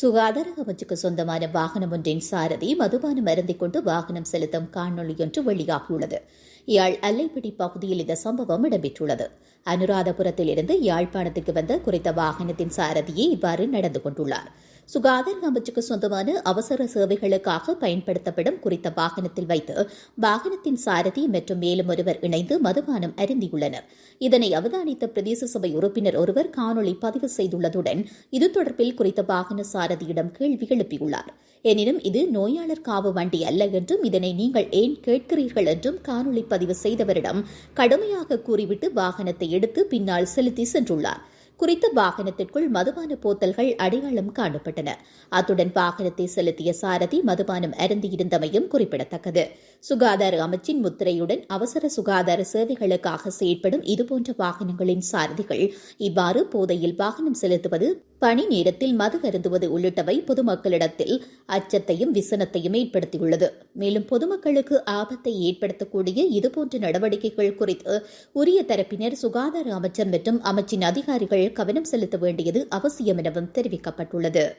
சுகாதார அமைச்சுக்கு சொந்தமான வாகனம் ஒன்றின் சாரதி மதுபானம் அருந்திக் கொண்டு வாகனம் செலுத்தும் காணொலி ஒன்று வெளியாகியுள்ளது. யாழ் அல்லைப்பிடி பகுதியில் இந்த சம்பவம் இடம்பெற்றுள்ளது. அனுராதபுரத்தில் இருந்து யாழ்ப்பாணத்துக்கு வந்த குறித்த வாகனத்தின் சாரதியே இவ்வாறு நடந்து கொண்டுள்ளார். சுகாதார அமைச்சுக்கு சொந்தமான அவசர சேவைகளுக்காக பயன்படுத்தப்படும் குறித்த வாகனத்தில் வைத்து வாகனத்தின் சாரதி மற்றும் மேலும் ஒருவர் இணைந்து மதுபானம் அருந்தியுள்ளனர். இதனை அவதானித்த பிரதேச சபை உறுப்பினர் ஒருவர் காணொலி பதிவு செய்துள்ளதுடன் இது தொடர்பில் குறித்த வாகன சாரதியிடம் கேள்வி எழுப்பியுள்ளார். எனினும் இது நோயாளர் காவு வண்டி அல்ல என்றும் இதனை நீங்கள் ஏன் கேட்கிறீர்கள் என்றும் காணொலி பதிவு செய்தவரிடம் கடுமையாக கூறிவிட்டு வாகனத்தை எடுத்து பின்னால் செலுத்தி சென்றுள்ளார். குறித்த வாகனத்திற்குள் மதுபான போத்தல்கள் அடையாளம் காணப்பட்டன. அத்துடன் வாகனத்தை செலுத்திய சாரதி மதுபானம் அருந்தியிருந்தமையும் குறிப்பிடத்தக்கது. சுகாதார அமைச்சின் முத்திரையுடன் அவசர சுகாதார சேவைகளுக்காக செயற்படும் இதுபோன்ற வாகனங்களின் சாரதிகள் இவ்வாறு போதையில் வாகனம் செலுத்துவது பணி நேரத்தில் மது அருந்துவது உள்ளிட்டவை பொதுமக்களிடத்தில் அச்சத்தையும் விசனத்தையும் ஏற்படுத்தியுள்ளது. மேலும் பொதுமக்களுக்கு ஆபத்தை ஏற்படுத்தக்கூடிய இதுபோன்ற நடவடிக்கைகள் குறித்து உரிய தரப்பினர் சுகாதார அமைச்சர் மற்றும் அமைச்சின் அதிகாரிகள் கவனம் செலுத்த வேண்டியது அவசியம் எனவும் தெரிவிக்கப்பட்டுள்ளது.